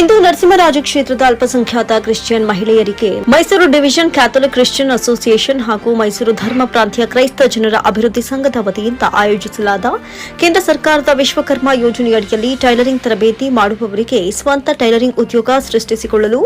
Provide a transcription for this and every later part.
ಇಂದು ನರಸಿಂಹರಾಜ ಕ್ಷೇತ್ರದ ಅಲ್ಪಸಂಖ್ಯಾತ ಕ್ರಿಶ್ಚಿಯನ್ ಮಹಿಳೆಯರಿಗೆ Mysuru division Catholic Christian association ಹಾಗೂ ಮೈಸೂರು ಧರ್ಮ ಪ್ರಾಂತ್ಯ ಕ್ರೈಸ್ತ ಜನರ ಅಭಿವೃದ್ಧಿ ಸಂಘದ ವತಿಯಿಂದ ಆಯೋಜಿಸಲಾದ ಕೇಂದ್ರ ಸರ್ಕಾರದ ವಿಶ್ವಕರ್ಮ ಯೋಜನೆಯಡಿಯಲ್ಲಿ ಟೈಲರಿಂಗ್ ತರಬೇತಿ ಮಾಡುವವರಿಗೆ ಸ್ವಂತ ಟೈಲರಿಂಗ್ ಉದ್ಯೋಗ ಸೃಷ್ಟಿಸಿಕೊಳ್ಳಲು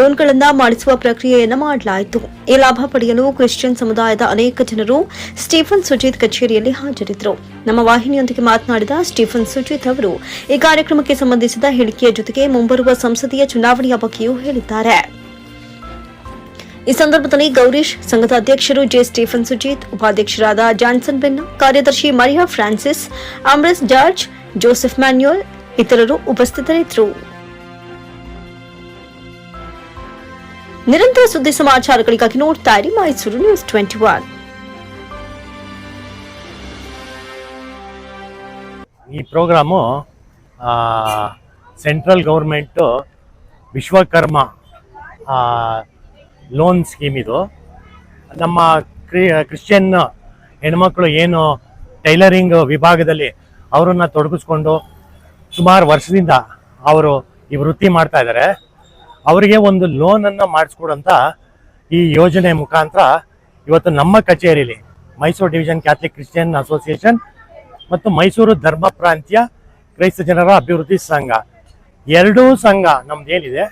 ಲೋನ್ಗಳನ್ನು ಮಾಡಿಸುವ ಪ್ರಕ್ರಿಯೆಯನ್ನು ಮಾಡಲಾಯಿತು. ಈ ಲಾಭ ಪಡೆಯಲು ಕ್ರಿಶ್ಚಿಯನ್ ಸಮುದಾಯದ ಅನೇಕ ಜನರು ಸ್ಟೀಫನ್ ಸುಜಿತ್ ಕಚೇರಿಯಲ್ಲಿ ಹಾಜರಿದ್ದರು. ನಮ್ಮ ವಾಹಿನಿಯೊಂದಿಗೆ ಮಾತನಾಡಿದ ಸ್ಟೀಫನ್ ಸುಜಿತ್ ಅವರು, ಈ ಕಾರ್ಯಕ್ರಮಕ್ಕೆ ಸಂಬಂಧಿಸಿದ ಹೇಳಿಕೆಯ ಜೊತೆಗೆ ಮುಂಬರುವ ಸಂಸದೀಯ ಚುನಾವಣೆಯ ಬಗ್ಗೆಯೂ ಹೇಳಿದ್ದಾರೆ. ಈ ಸಂದರ್ಭದಲ್ಲಿ ಗೌರೀಶ್ ಸಂಘದ ಅಧ್ಯಕ್ಷರು ಜೆ ಸ್ಟೀಫನ್ ಸುಜಿತ್, ಉಪಾಧ್ಯಕ್ಷರಾದ ಜಾನ್ಸನ್ ಬೆನ್ನ, ಕಾರ್ಯದರ್ಶಿ ಮರಿಯಾ ಫ್ರಾನ್ಸಿಸ್ ಅಮ್ರೆಸ್ ಜಾರ್ಜ್, ಜೋಸೆಫ್ ಮ್ಯಾನ್ಯುಯಲ್ ಇತರರು ಉಪಸ್ಥಿತರಿದ್ದರು. ನಿರಂತರ ಸುದ್ದಿ ಸಮಾಚಾರಗಳಿಗಾಗಿ ನೋಡ್ತಾ ಇರಿ ಮೈಸೂರು ನ್ಯೂಸ್ ಟ್ವೆಂಟಿ ಒನ್. ಈ programme central government Vishwakarma loan scheme ಇದು. ನಮ್ಮ ಕ್ರಿ, ಕ್ರಿಶ್ಚಿಯನ್ ಹೆಣ್ಮಕ್ಳು ಏನು ಟೈಲರಿಂಗ್ ವಿಭಾಗದಲ್ಲಿ ಅವರನ್ನು ತೊಡಗಿಸ್ಕೊಂಡು ಸುಮಾರು ವರ್ಷದಿಂದ ಅವರು ಈ ವೃತ್ತಿ ಮಾಡ್ತಾ ಇದ್ದಾರೆ. ಅವರಿಗೆ ಒಂದು ಲೋನನ್ನು ಮಾಡಿಸ್ಕೊಡೋಂಥ ಈ ಯೋಜನೆ ಮುಖಾಂತರ ಇವತ್ತು ನಮ್ಮ ಕಚೇರಿಲಿ Mysuru division Catholic Christian association ಮತ್ತು ಮೈಸೂರು ಧರ್ಮ ಪ್ರಾಂತ್ಯ ಕ್ರೈಸ್ತ ಜನರ ಅಭಿವೃದ್ಧಿ ಸಂಘ ಎರಡೂ ಸಂಘ ನಮ್ದೇನಿದೆ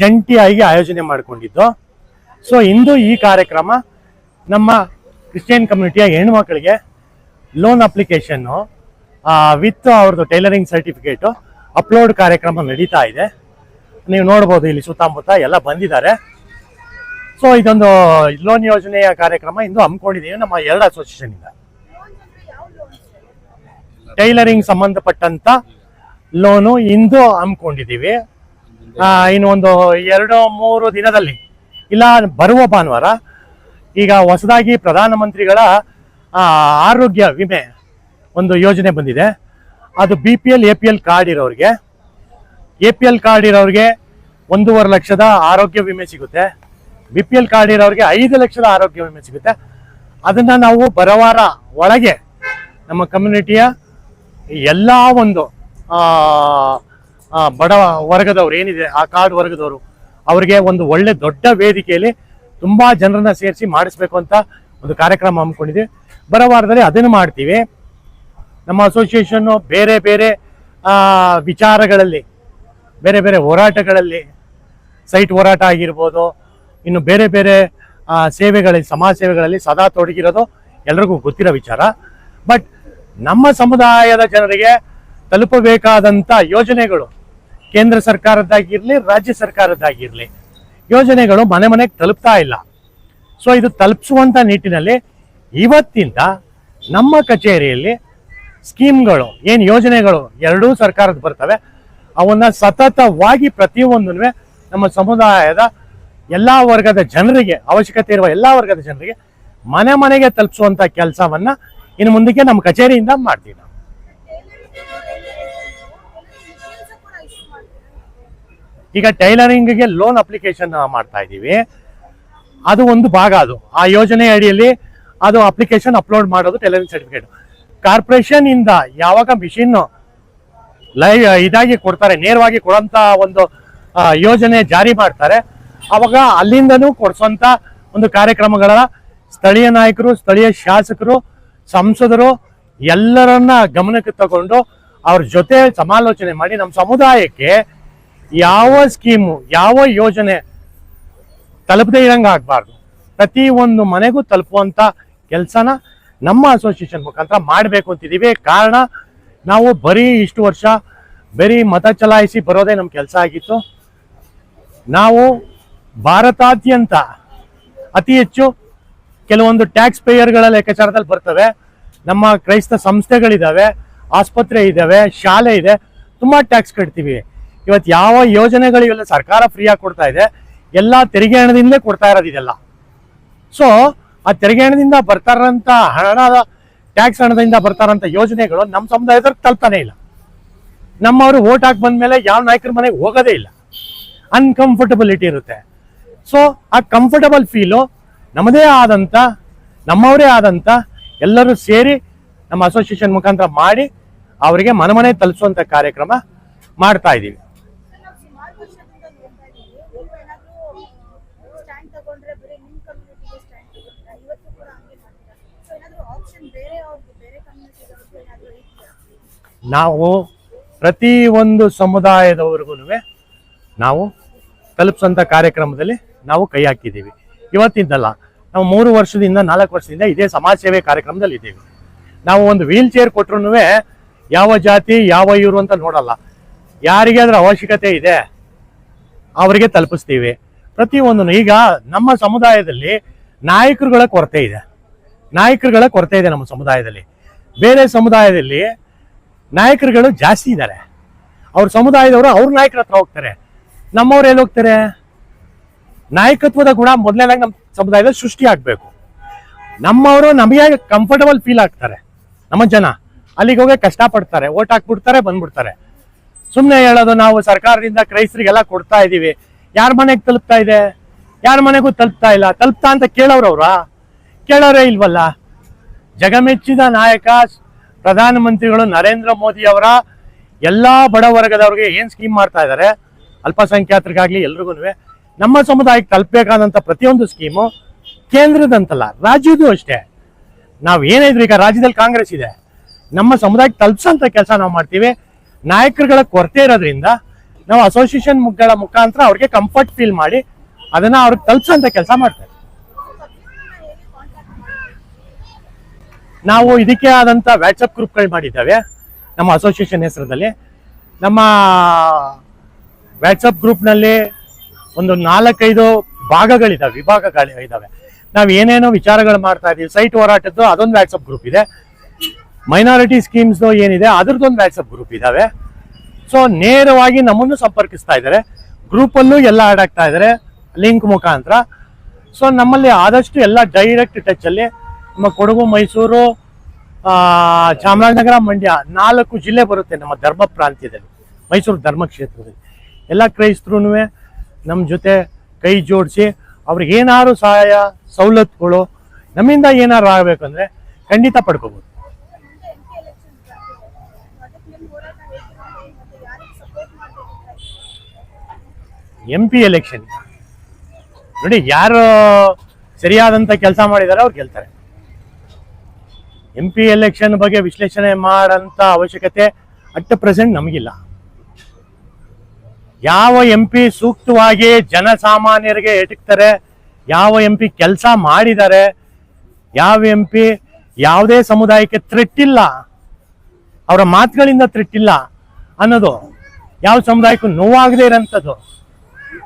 ಜಂಟಿಯಾಗಿ ಆಯೋಜನೆ ಮಾಡಿಕೊಂಡಿದ್ದು. ಸೊ ಇಂದು ಈ ಕಾರ್ಯಕ್ರಮ ನಮ್ಮ ಕ್ರಿಶ್ಚಿಯನ್ ಕಮ್ಯುನಿಟಿಯ ಹೆಣ್ಮಕ್ಳಿಗೆ ಲೋನ್ ಅಪ್ಲಿಕೇಶನ್ನು ವಿತ್ ಅವ್ರದ್ದು ಟೈಲರಿಂಗ್ ಸರ್ಟಿಫಿಕೇಟು ಅಪ್ಲೋಡ್ ಕಾರ್ಯಕ್ರಮ ನಡೀತಾ ಇದೆ. ನೀವು ನೋಡ್ಬೋದು ಇಲ್ಲಿ ಸುತ್ತಮುತ್ತ ಎಲ್ಲ ಬಂದಿದ್ದಾರೆ. ಸೊ ಇದೊಂದು ಲೋನ್ ಯೋಜನೆಯ ಕಾರ್ಯಕ್ರಮ ಇಂದು ಹಮ್ಮಿಕೊಂಡಿದ್ದೀವಿ. ನಮ್ಮ ಎರಡು ಅಸೋಸಿಯೇಷನ್ ಇಂದ. ಟೈಲರಿಂಗ್ ಸಂಬಂಧಪಟ್ಟಂತ ಲೋನು ಇಂದು ಹಮ್ಮಿಕೊಂಡಿದ್ದೀವಿ. ಒಂದು ಎರಡು ಮೂರು ದಿನದಲ್ಲಿ, ಇಲ್ಲ, ಬರುವ ಭಾನುವಾರ, ಈಗ ಹೊಸದಾಗಿ ಪ್ರಧಾನಮಂತ್ರಿಗಳ ಆರೋಗ್ಯ ವಿಮೆ ಒಂದು ಯೋಜನೆ ಬಂದಿದೆ. ಅದು B P L A P L card ಇರೋರಿಗೆ. ಎ ಪಿ ಎಲ್ ಕಾರ್ಡ್ ಇರೋರಿಗೆ ಒಂದೂವರೆ ಲಕ್ಷದ ಆರೋಗ್ಯ ವಿಮೆ ಸಿಗುತ್ತೆ. ಬಿ ಪಿ ಎಲ್ ಕಾರ್ಡ್ ಇರೋರಿಗೆ ಐದು ಲಕ್ಷದ ಆರೋಗ್ಯ ವಿಮೆ ಸಿಗುತ್ತೆ. ಅದನ್ನ ನಾವು ಬರವಾರ ಒಳಗೆ ನಮ್ಮ ಕಮ್ಯುನಿಟಿಯ ಎಲ್ಲ ಒಂದು ಬಡ ವರ್ಗದವ್ರು ಏನಿದೆ, ಆ ಕಾರ್ಡ್ ವರ್ಗದವರು, ಅವರಿಗೆ ಒಂದು ಒಳ್ಳೆ ದೊಡ್ಡ ವೇದಿಕೆಯಲ್ಲಿ ತುಂಬಾ ಜನರನ್ನ ಸೇರಿಸಿ ಮಾಡಿಸ್ಬೇಕು ಅಂತ ಒಂದು ಕಾರ್ಯಕ್ರಮ ಹಮ್ಮಿಕೊಂಡಿದ್ದೀವಿ ಬರೋ ವಾರದಲ್ಲಿ ಅದನ್ನು ಮಾಡ್ತೀವಿ. ನಮ್ಮ ಅಸೋಸಿಯೇಷನ್ ಬೇರೆ ಬೇರೆ ವಿಚಾರಗಳಲ್ಲಿ, ಬೇರೆ ಬೇರೆ ಹೋರಾಟಗಳಲ್ಲಿ, ಸೈಟ್ ಹೋರಾಟ ಆಗಿರ್ಬೋದು, ಇನ್ನು ಬೇರೆ ಬೇರೆ ಸೇವೆಗಳಲ್ಲಿ, ಸಮಾಜ ಸೇವೆಗಳಲ್ಲಿ ಸದಾ ತೊಡಗಿರೋದು ಎಲ್ರಿಗೂ ಗೊತ್ತಿರೋ ವಿಚಾರ. ಬಟ್ ನಮ್ಮ ಸಮುದಾಯದ ಜನರಿಗೆ ತಲುಪಬೇಕಾದಂಥ ಯೋಜನೆಗಳು ಕೇಂದ್ರ ಸರ್ಕಾರದ್ದಾಗಿರ್ಲಿ, ರಾಜ್ಯ ಸರ್ಕಾರದ್ದಾಗಿರ್ಲಿ, ಯೋಜನೆಗಳು ಮನೆ ಮನೆಗೆ ತಲುಪ್ತಾ ಇಲ್ಲ. ಸೊ ಇದು ತಲುಪಿಸುವಂತ ನಿಟ್ಟಿನಲ್ಲಿ ಇವತ್ತಿಂದ ನಮ್ಮ ಕಚೇರಿಯಲ್ಲಿ ಸ್ಕೀಮ್ಗಳು, ಏನು ಯೋಜನೆಗಳು ಎರಡೂ ಸರ್ಕಾರದ ಬರ್ತವೆ, ಅವನ್ನ ಸತತವಾಗಿ ಪ್ರತಿಯೊಂದೂ ನಮ್ಮ ಸಮುದಾಯದ ಎಲ್ಲಾ ವರ್ಗದ ಜನರಿಗೆ, ಅವಶ್ಯಕತೆ ಇರುವ ಎಲ್ಲಾ ವರ್ಗದ ಜನರಿಗೆ ಮನೆ ಮನೆಗೆ ತಲುಪಿಸುವಂತ ಕೆಲಸವನ್ನ ಇನ್ನು ಮುಂದಕ್ಕೆ ನಮ್ಮ ಕಚೇರಿಯಿಂದ ಮಾಡ್ತೀವಿ ನಾವು. ಈಗ ಟೈಲರಿಂಗ್ಗೆ ಲೋನ್ ಅಪ್ಲಿಕೇಶನ್ ಮಾಡ್ತಾ ಇದ್ದೀವಿ. ಅದು ಒಂದು ಭಾಗ ಅದು. ಆ ಯೋಜನೆ ಅಡಿಯಲ್ಲಿ ಅದು ಅಪ್ಲಿಕೇಶನ್ ಅಪ್ಲೋಡ್ ಮಾಡೋದು ಟೈಲರಿಂಗ್ ಸರ್ಟಿಫಿಕೇಟ್. ಕಾರ್ಪೊರೇಷನ್ ಇಂದ ಯಾವಾಗ ಮಿಷಿನ್ ಲೈವ್ ಇದಾಗಿ ಕೊಡ್ತಾರೆ, ನೇರವಾಗಿ ಕೊಡೋಂತ ಒಂದು ಯೋಜನೆ ಜಾರಿ ಮಾಡ್ತಾರೆ. ಅವಾಗ ಅಲ್ಲಿಂದನೂ ಕೊಡಿಸುವಂತ ಒಂದು ಕಾರ್ಯಕ್ರಮಗಳ ಸ್ಥಳೀಯ ನಾಯಕರು, ಸ್ಥಳೀಯ ಶಾಸಕರು, ಸಂಸದರು ಎಲ್ಲರನ್ನ ಗಮನಕ್ಕೆ ತಗೊಂಡು ಅವ್ರ ಜೊತೆ ಸಮಾಲೋಚನೆ ಮಾಡಿ ನಮ್ಮ ಸಮುದಾಯಕ್ಕೆ ಯಾವ ಸ್ಕೀಮು, ಯಾವ ಯೋಜನೆ ತಲುಪದೇ ಇರಂಗ ಆಗಬಾರ್ದು. ಪ್ರತಿ ಒಂದು ಮನೆಗೂ ತಲುಪುವಂತ ಕೆಲಸನ ನಮ್ಮ ಅಸೋಸಿಯೇಷನ್ ಮುಖಾಂತರ ಮಾಡಬೇಕು ಅಂತಿದ್ದೀವಿ ಕಾರಣ, ನಾವು ಬರೀ ಇಷ್ಟು ವರ್ಷ ಬರೀ ಮತ ಚಲಾಯಿಸಿ ಬರೋದೇ ನಮ್ಮ ಕೆಲಸ ಆಗಿತ್ತು. ನಾವು ಭಾರತಾದ್ಯಂತ ಅತಿ ಹೆಚ್ಚು ಕೆಲವೊಂದು ಟ್ಯಾಕ್ಸ್ ಪೇಯರ್ಗಳ ಲೆಕ್ಕಾಚಾರದಲ್ಲಿ ಬರ್ತವೆ. ನಮ್ಮ ಕ್ರೈಸ್ತ ಸಂಸ್ಥೆಗಳಿದ್ದಾವೆ ಆಸ್ಪತ್ರೆ ಇದ್ದಾವೆ ಶಾಲೆ ಇದೆ, ತುಂಬ ಟ್ಯಾಕ್ಸ್ ಕಟ್ತೀವಿ. ಇವತ್ತು ಯಾವ ಯೋಜನೆಗಳು ಇವೆಲ್ಲ ಸರ್ಕಾರ ಫ್ರೀಯಾಗಿ ಕೊಡ್ತಾ ಇದೆ, ಎಲ್ಲ ತೆರಿಗೆ ಹಣದಿಂದಲೇ ಕೊಡ್ತಾ ಇರೋದು ಇದೆಲ್ಲ. ಸೊ ಆ ತೆರಿಗೆ ಹಣದಿಂದ ಬರ್ತಾರಂತ ಹಣದ ಟ್ಯಾಕ್ಸ್ ಹಣದಿಂದ ಬರ್ತಾರಂತ ಯೋಜನೆಗಳು ನಮ್ಮ ಸಮುದಾಯದವ್ರಿಗೆ ತಲುಪ್ತಾನೆ ಇಲ್ಲ. ನಮ್ಮವರು ಓಟ್ ಹಾಕಿ ಬಂದ್ಮೇಲೆ ಯಾವ ನಾಯಕರ ಮನೆಗೆ ಹೋಗೋದೇ ಇಲ್ಲ. ಅನ್ಕಂಫರ್ಟಬಿಲಿಟಿ ಇರುತ್ತೆ. ಸೊ ಆ ಕಂಫರ್ಟಬಲ್ ಫೀಲು ನಮ್ಮದೇ ಆದಂತ, ನಮ್ಮವರೇ ಆದಂತ ಎಲ್ಲರೂ ಸೇರಿ ನಮ್ಮ ಅಸೋಸಿಯೇಷನ್ ಮುಖಾಂತರ ಮಾಡಿ, ಅವರಿಗೆ ಮನೆ ಮನೆ ಕಾರ್ಯಕ್ರಮ ಮಾಡ್ತಾ ಇದ್ದೀವಿ ನಾವು ಪ್ರತಿ ಒಂದು ಸಮುದಾಯದವರೆಗೂ ನಾವು ತಲುಪಿಸೋಂಥ ಕಾರ್ಯಕ್ರಮದಲ್ಲಿ ನಾವು ಕೈ ಹಾಕಿದ್ದೀವಿ. ಇವತ್ತಿಂದಲ್ಲ ನಾವು ಮೂರು ವರ್ಷದಿಂದ, ನಾಲ್ಕು ವರ್ಷದಿಂದ ಇದೇ ಸಮಾಜ ಸೇವೆ ಕಾರ್ಯಕ್ರಮದಲ್ಲಿ ಇದ್ದೀವಿ. ನಾವು ಒಂದು ವೀಲ್ ಚೇರ್ ಕೊಟ್ರು ಯಾವ ಜಾತಿ, ಯಾವ ಇವರು ಅಂತ ನೋಡಲ್ಲ. ಯಾರಿಗೆ ಅದರ ಅವಶ್ಯಕತೆ ಇದೆ, ಅವರಿಗೆ ತಲುಪಿಸ್ತೀವಿ. ಪ್ರತಿಯೊಂದನ್ನು ಈಗ ನಮ್ಮ ಸಮುದಾಯದಲ್ಲಿ ನಾಯಕರುಗಳ ಕೊರತೆ ಇದೆ. ನಾಯಕರುಗಳ ಕೊರತೆ ಇದೆ ನಮ್ಮ ಸಮುದಾಯದಲ್ಲಿ. ಬೇರೆ ಸಮುದಾಯದಲ್ಲಿ ನಾಯಕರುಗಳು ಜಾಸ್ತಿ ಇದ್ದಾರೆ. ಅವ್ರ ಸಮುದಾಯದವರು ಅವ್ರ ನಾಯಕರ ಹತ್ರ ಹೋಗ್ತಾರೆ. ನಮ್ಮವ್ರು ಎಲ್ಲಿ ಹೋಗ್ತಾರೆ? ನಾಯಕತ್ವದ ಗುಣ ಮೊದಲನೇದಾಗಿ ನಮ್ಮ ಸಮುದಾಯದಲ್ಲಿ ಸೃಷ್ಟಿ ಆಗಬೇಕು. ನಮ್ಮವರು ನಮಗೆ ಕಂಫರ್ಟಬಲ್ ಫೀಲ್ ಆಗ್ತಾರೆ. ನಮ್ಮ ಜನ. ಅಲ್ಲಿಗೆ ಹೋಗಿ ಕಷ್ಟಪಡ್ತಾರೆ. ಓಟ್ ಹಾಕ್ಬಿಡ್ತಾರೆ, ಬಂದ್ಬಿಡ್ತಾರೆ. ಸುಮ್ಮನೆ ಹೇಳೋದು, ನಾವು ಸರ್ಕಾರದಿಂದ ಕ್ರೈಸ್ತರಿಗೆಲ್ಲ ಕೊಡ್ತಾ ಇದ್ದೀವಿ ಯಾರ ಮನೆಗೆ ತಲುಪ್ತಾ ಇದೆ? ಯಾರ ಮನೆಗೂ ತಲುಪ್ತಾ ಇಲ್ಲ? ತಲುಪ್ತಾ ಅಂತ ಕೇಳೋರವ್ರ? ಕೇಳೋರೇ ಇಲ್ವಲ್ಲ? ಜಗಮೆಚ್ಚಿದ ನಾಯಕ ಪ್ರಧಾನಮಂತ್ರಿಗಳು ನರೇಂದ್ರ ಮೋದಿ ಅವರ ಎಲ್ಲಾ ಬಡ ವರ್ಗದವ್ರಿಗೆ ಏನ್ ಸ್ಕೀಮ್ ಮಾಡ್ತಾ ಇದ್ದಾರೆ ಅಲ್ಪಸಂಖ್ಯಾತರಿಗಾಗ್ಲಿ ಎಲ್ರಿಗೂ ನಮ್ಮ ಸಮುದಾಯಕ್ಕೆ ತಲುಪಬೇಕಾದಂಥ ಪ್ರತಿಯೊಂದು ಸ್ಕೀಮು ಕೇಂದ್ರದಂತಲ್ಲ ರಾಜ್ಯದೂ ಅಷ್ಟೇ. ನಾವು ಏನಿದ್ರು ಈಗ ರಾಜ್ಯದಲ್ಲಿ ಕಾಂಗ್ರೆಸ್ ಇದೆ, ನಮ್ಮ ಸಮುದಾಯಕ್ಕೆ ತಲುಪಿಸೋಂಥ ಕೆಲಸ ನಾವು ಮಾಡ್ತೀವಿ. ನಾಯಕರುಗಳ ಕೊರತೆ ಇರೋದ್ರಿಂದ ನಾವು ಅಸೋಸಿಯೇಷನ್ ಮುಖಗಳ ಮುಖಾಂತರ ಅವ್ರಿಗೆ ಕಂಫರ್ಟ್ ಫೀಲ್ ಮಾಡಿ ಅದನ್ನ ಅವ್ರಿಗೆ ತಲುಪಿಸೋಂಥ ಕೆಲಸ ಮಾಡ್ತೇವೆ ನಾವು ಇದಕ್ಕೆ ಆದಂತ ಗ್ರೂಪ್ ಗ್ರೂಪ್ಗಳು ಮಾಡಿದ್ದಾವೆ. ನಮ್ಮ ಅಸೋಸಿಯೇಷನ್ ಹೆಸರದಲ್ಲಿ. ನಮ್ಮ ವಾಟ್ಸಪ್ ಗ್ರೂಪ್ನಲ್ಲಿ ಒಂದು ನಾಲ್ಕೈದು ಭಾಗಗಳಿದ್ದಾವೆ ವಿಭಾಗಗಳು ಇದಾವೆ. ನಾವು ಏನೇನೋ ವಿಚಾರಗಳು ಮಾಡ್ತಾ ಇದ್ದೀವಿ ಸೈಟ್ ಹೋರಾಟದ್ದು ಅದೊಂದು ವ್ಯಾಟ್ಸಪ್ ಗ್ರೂಪ್ ಇದೆ. ಮೈನಾರಿಟಿ ಸ್ಕೀಮ್ಸ್ ಏನಿದೆ, ಅದ್ರದ್ದೊಂದು ವ್ಯಾಟ್ಸಪ್ ಗ್ರೂಪ್ ಇದಾವೆ. ಸೊ ನೇರವಾಗಿ ನಮ್ಮನ್ನು ಸಂಪರ್ಕಿಸ್ತಾ ಇದ್ದಾರೆ. ಗ್ರೂಪಲ್ಲೂ ಎಲ್ಲ ಆಡ್ ಆಗ್ತಾ ಇದ್ದಾರೆ ಲಿಂಕ್ ಮುಖಾಂತರ. ಸೊ ನಮ್ಮಲ್ಲಿ ಆದಷ್ಟು ಎಲ್ಲ ಡೈರೆಕ್ಟ್ ಟಚ್ ಅಲ್ಲಿ ನಮ್ಮ ಕೊಡಗು, ಮೈಸೂರು ಚಾಮರಾಜನಗರ, ಮಂಡ್ಯ ನಾಲ್ಕು ಜಿಲ್ಲೆ ಬರುತ್ತೆ ನಮ್ಮ ಧರ್ಮ ಪ್ರಾಂತ್ಯದಲ್ಲಿ, ಮೈಸೂರು ಧರ್ಮ ಕ್ಷೇತ್ರದಲ್ಲಿ. ಎಲ್ಲ ಕ್ರೈಸ್ತರೂ ನಮ್ಮ ಜೊತೆ ಕೈ ಜೋಡಿಸಿ ಅವ್ರಿಗೆ ಏನಾದ್ರು ಸಹಾಯ, ಸವಲತ್ತುಗಳು ನಮ್ಮಿಂದ ಏನಾದ್ರು ಆಗಬೇಕಂದ್ರೆ ಖಂಡಿತ ಪಡ್ಕೋಬೋದು. M P election. ನೋಡಿ, ಯಾರು ಸರಿಯಾದಂತ ಕೆಲಸ ಮಾಡಿದ್ದಾರೆ ಅವ್ರು ಗೆಲ್ತಾರೆ. ಎಂ ಪಿ ಎಲೆಕ್ಷನ್ ಬಗ್ಗೆ ವಿಶ್ಲೇಷಣೆ ಮಾಡೋಂಥ ಅವಶ್ಯಕತೆ ಅಟ್ ಪ್ರೆಸೆಂಟ್ ನಮಗಿಲ್ಲ. ಯಾವ ಎಂ ಪಿ ಸೂಕ್ತವಾಗಿ ಜನಸಾಮಾನ್ಯರಿಗೆ ಎಟಕ್ತಾರೆ, ಯಾವ ಎಂ ಪಿ ಕೆಲಸ ಮಾಡಿದ್ದಾರೆ ಯಾವ ಎಂ ಪಿ ಯಾವುದೇ ಸಮುದಾಯಕ್ಕೆ ತ್ರೆಟ್ಟಿಲ್ಲ ಅವರ ಮಾತುಗಳಿಂದ ತ್ರೆಟ್ಟಿಲ್ಲ ಅನ್ನೋದು ಯಾವ ಸಮುದಾಯಕ್ಕೂ ನೋವಾಗದೇ ಇರೋಂಥದ್ದು.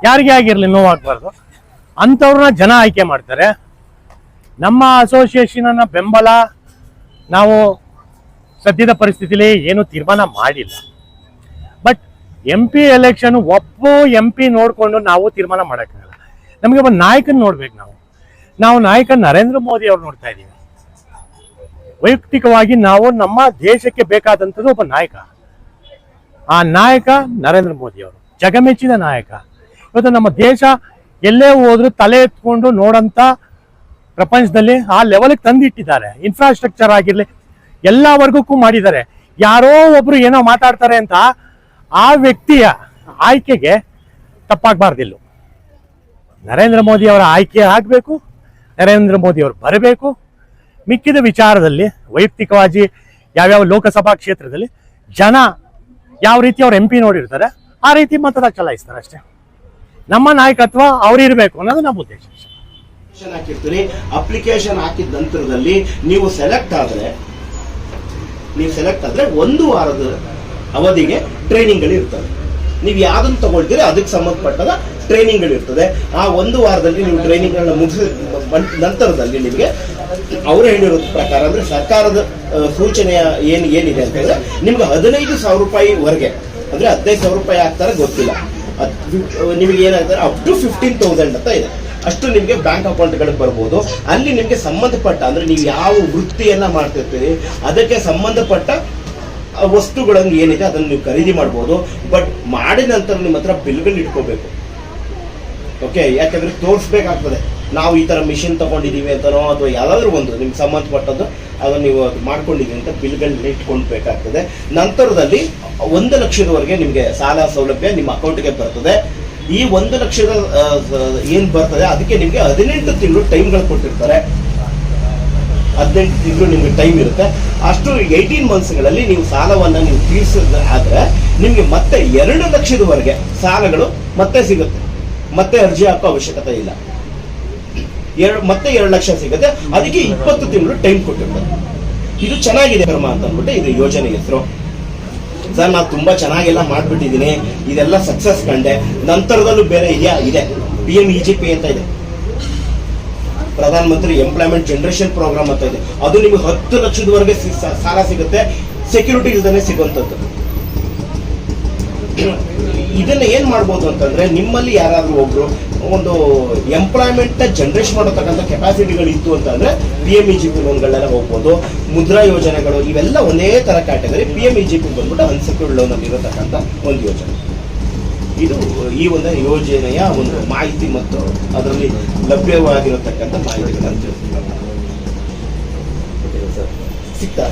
ಯಾರಿಗೆ ಆಗಿರಲಿ ನೋವಾಗಬಾರ್ದು. ಅಂಥವ್ರನ್ನ ಜನ ಆಯ್ಕೆ ಮಾಡ್ತಾರೆ. ನಮ್ಮ ಅಸೋಸಿಯೇಷನನ್ನ ಬೆಂಬಲ ನಾವು ಸದ್ಯದ ಪರಿಸ್ಥಿತಿಲಿ ಏನು ತೀರ್ಮಾನ ಮಾಡಿಲ್ಲ. ಬಟ್ ಎಂ ಪಿ ಎಲೆಕ್ಷನ್ ಒಬ್ಬ ಎಂ ಪಿ ನೋಡಿಕೊಂಡು ನಾವು ತೀರ್ಮಾನ ಮಾಡೋಕ್ಕಾಗಲ್ಲ. ನಮಗೆ ಒಬ್ಬ ನಾಯಕನ ನೋಡ್ಬೇಕು ನಾವು. ನಾವು ನಾಯಕ ನರೇಂದ್ರ ಮೋದಿ ಅವ್ರು ನೋಡ್ತಾ ಇದ್ದೀವಿ. ವೈಯಕ್ತಿಕವಾಗಿ ನಾವು ನಮ್ಮ ದೇಶಕ್ಕೆ ಬೇಕಾದಂಥದ್ದು ಒಬ್ಬ ನಾಯಕ. ಆ ನಾಯಕ ನರೇಂದ್ರ ಮೋದಿ ಅವರು. ಜಗಮೆಚ್ಚಿದ ನಾಯಕ. ಇವತ್ತು ನಮ್ಮ ದೇಶ ಎಲ್ಲೇ ಹೋದ್ರು ತಲೆ ಎತ್ಕೊಂಡು ನೋಡಂತ ಪ್ರಪಂಚದಲ್ಲಿ ಆ ಲೆವೆಲ್ಗೆ ತಂದಿಟ್ಟಿದ್ದಾರೆ. ಇನ್ಫ್ರಾಸ್ಟ್ರಕ್ಚರ್ ಆಗಿರಲಿ, ಎಲ್ಲ ವರ್ಗಕ್ಕೂ ಮಾಡಿದ್ದಾರೆ. ಯಾರೋ ಒಬ್ರು ಏನೋ ಮಾತಾಡ್ತಾರೆ ಅಂತ ಆ ವ್ಯಕ್ತಿಯ ಆಯ್ಕೆಗೆ ತಪ್ಪಾಗಬಾರ್ದಿಲ್ಲ. ನರೇಂದ್ರ ಮೋದಿ ಅವರ ಆಯ್ಕೆ ಆಗಬೇಕು, ನರೇಂದ್ರ ಮೋದಿ ಅವರು ಬರಬೇಕು. ಮಿಕ್ಕಿದ ವಿಚಾರದಲ್ಲಿ, ವೈಯಕ್ತಿಕವಾಗಿ ಯಾವ್ಯಾವ ಲೋಕಸಭಾ ಕ್ಷೇತ್ರದಲ್ಲಿ ಜನ ಯಾವ ರೀತಿ ಅವ್ರ ಎಂ ಪಿ ನೋಡಿರ್ತಾರೆ, ಆ ರೀತಿ ಮತದ ಚಲಾಯಿಸ್ತಾರೆ ಅಷ್ಟೇ. ನಮ್ಮ ನಾಯಕತ್ವ ಅವರಿರಬೇಕು ಅನ್ನೋದು ನಮ್ಮ ಉದ್ದೇಶ. ಹಾಕಿರ್ತೀರಿ. ಅಪ್ಲಿಕೇಶನ್ ಹಾಕಿದ ನಂತರದಲ್ಲಿ ನೀವು ಸೆಲೆಕ್ಟ್ ಆದ್ರೆ, ನೀವು ಸೆಲೆಕ್ಟ್ ಆದ್ರೆ ಒಂದು ವಾರದ ಅವಧಿಗೆ ಟ್ರೈನಿಂಗ್ಗಳು ಇರ್ತವೆ. ನೀವು ಯಾವ್ದನ್ನ ತಗೊಳ್ತೀರಿ ಅದಕ್ಕೆ ಸಂಬಂಧಪಟ್ಟದ ಟ್ರೈನಿಂಗ್ಗಳು ಇರ್ತದೆ. ಆ ಒಂದು ವಾರದಲ್ಲಿ ನೀವು ಟ್ರೈನಿಂಗ್ಗಳನ್ನ ಮುಗಿಸಿದ ನಂತರದಲ್ಲಿ ನಿಮಗೆ ಅವರು ಹೇಳಿರೋ ಪ್ರಕಾರ ಅಂದ್ರೆ ಸರ್ಕಾರದ ಸೂಚನೆಯ ಏನು, ಏನಿದೆ ಅಂತ ಹೇಳಿದ್ರೆ ನಿಮ್ಗೆ ಹದಿನೈದು ಸಾವಿರ ರೂಪಾಯಿ ವರೆಗೆ, ಅಂದ್ರೆ ಹದಿನೈದು ಸಾವಿರ ರೂಪಾಯಿ ಆಗ್ತಾರೆ ಗೊತ್ತಿಲ್ಲ. ನಿಮಗೆ ಏನಾಗ್ತಾರೆ ಅಪ್ ಟು ಫಿಫ್ಟೀನ್ ತೌಸಂಡ್ ಅಂತ ಇದೆ. ಅಷ್ಟು ನಿಮಗೆ ಬ್ಯಾಂಕ್ ಅಕೌಂಟ್ಗಳಿಗೆ ಬರ್ಬೋದು. ಅಲ್ಲಿ ನಿಮಗೆ ಸಂಬಂಧಪಟ್ಟ, ಅಂದರೆ ನೀವು ಯಾವ ವೃತ್ತಿಯನ್ನು ಮಾಡ್ತಿರ್ತೀರಿ, ಅದಕ್ಕೆ ಸಂಬಂಧಪಟ್ಟ ವಸ್ತುಗಳನ್ನು ಏನಿದೆ ಅದನ್ನು ನೀವು ಖರೀದಿ ಮಾಡ್ಬೋದು. ಬಟ್ ಮಾಡಿದ ನಂತರ ನಿಮ್ಮ ಹತ್ರ ಬಿಲ್ಗಳು ಇಟ್ಕೋಬೇಕು. ಓಕೆ ಯಾಕಂದ್ರೆ ತೋರಿಸ್ಬೇಕಾಗ್ತದೆ. ನಾವು ಈ ಥರ ಮಿಷಿನ್ ತಗೊಂಡಿದೀವಿ ಅಂತನೋ, ಅಥವಾ ಯಾವ್ದಾದ್ರು ಒಂದು ನಿಮ್ಗೆ ಸಂಬಂಧಪಟ್ಟದ್ದು, ಅದನ್ನು ನೀವು ಅದು ಮಾಡ್ಕೊಂಡಿದ್ದೀವಿ ಅಂತ ಬಿಲ್ಗಳನ್ನ ಇಟ್ಕೊಳ್ಬೇಕಾಗ್ತದೆ. ನಂತರದಲ್ಲಿ ಒಂದು ಲಕ್ಷದವರೆಗೆ ನಿಮಗೆ ಸಾಲ ಸೌಲಭ್ಯ ನಿಮ್ಮ ಅಕೌಂಟ್ಗೆ ಬರ್ತದೆ. ಈ ಒಂದು ಲಕ್ಷದ ಏನು ಬರ್ತದೆ, ಅದಕ್ಕೆ ನಿಮಗೆ ಹದಿನೆಂಟು ತಿಂಗಳು ಟೈಮ್ಗಳು ಕೊಟ್ಟಿರ್ತಾರೆ. ಹದಿನೆಂಟು ತಿಂಗಳು ನಿಮ್ಗೆ ಟೈಮ್ ಇರುತ್ತೆ. ಅಷ್ಟು ಏಯ್ಟೀನ್ ಮಂತ್ಸ್ಗಳಲ್ಲಿ ನೀವು ಸಾಲವನ್ನ ನೀವು ತೀರಿಸಿದ್ರೆ ಆದರೆ, ನಿಮ್ಗೆ ಮತ್ತೆ ಎರಡು ಲಕ್ಷದವರೆಗೆ ಸಾಲಗಳು ಮತ್ತೆ ಸಿಗುತ್ತೆ. ಮತ್ತೆ ಅರ್ಜಿ ಹಾಕೋ ಅವಶ್ಯಕತೆ ಇಲ್ಲ. ಎರಡು, ಮತ್ತೆ ಎರಡು ಲಕ್ಷ ಸಿಗುತ್ತೆ. ಅದಕ್ಕೆ ಇಪ್ಪತ್ತು ತಿಂಗಳು ಟೈಮ್ ಕೊಟ್ಟಿರ್ತಾರೆ. ಇದು ಚೆನ್ನಾಗಿದೆ ಕರ್ಮ ಅಂತ ಅಂದ್ಬಿಟ್ಟು ಇದು ಯೋಜನೆ ಹೆಸರು. ಸರ್, ನಾನು ತುಂಬಾ ಚೆನ್ನಾಗೆಲ್ಲ ಮಾಡಿಬಿಟ್ಟಿದ್ದೀನಿ. ಇದೆಲ್ಲ ಸಕ್ಸಸ್ ಕಂಡೆ. ನಂತರದಲ್ಲೂ ಬೇರೆ ಇದೆಯಾ ಇದೆ. P M E G P ಅಂತ ಇದೆ. ಪ್ರಧಾನಮಂತ್ರಿ ಎಂಪ್ಲಾಯ್ಮೆಂಟ್ ಜನರೇಷನ್ ಪ್ರೋಗ್ರಾಮ್ ಅಂತ ಇದೆ. ಅದು ನಿಮಗೆ ಹತ್ತು ಲಕ್ಷದವರೆಗೆ ಸಾಲ ಸಿಗುತ್ತೆ. ಸೆಕ್ಯೂರಿಟಿ ಇಲ್ದೇ ಸಿಗುವಂಥದ್ದು. ಇದನ್ನ ಏನ್ ಮಾಡ್ಬೋದು ಅಂತಂದ್ರೆ, ನಿಮ್ಮಲ್ಲಿ ಯಾರಾದ್ರೂ ಒಬ್ರು ಒಂದು ಎಂಪ್ಲಾಯ್ಮೆಂಟ್ ಜನ್ರೇಷನ್ ಮಾಡತಕ್ಕಂಥ ಕೆಪಾಸಿಟಿಗಳು ಇತ್ತು ಅಂತಂದ್ರೆ P M E G P ಲೋನ್ಗಳೆಲ್ಲ ಹೋಗ್ಬೋದು ಮುದ್ರಾ ಯೋಜನೆಗಳು ಇವೆಲ್ಲ ಒಂದೇ ತರ category P M E G P ಬಂದ್ಬಿಟ್ಟು ಅನ್ಸೆಕ್ಯೂರ್ಡ್ ಲೋನ್ ಅಲ್ಲಿ ಇರತಕ್ಕಂಥ ಒಂದು ಯೋಜನೆ. ಇದು ಈ ಒಂದು ಯೋಜನೆಯ ಒಂದು ಮಾಹಿತಿ ಮತ್ತು ಅದರಲ್ಲಿ ಲಭ್ಯವಾಗಿರತಕ್ಕಂಥ ಮಾಹಿತಿಗಳನ್ನು ತಿಳಿಸ್ತೀವಿ. ಸಿಗ್ತಾ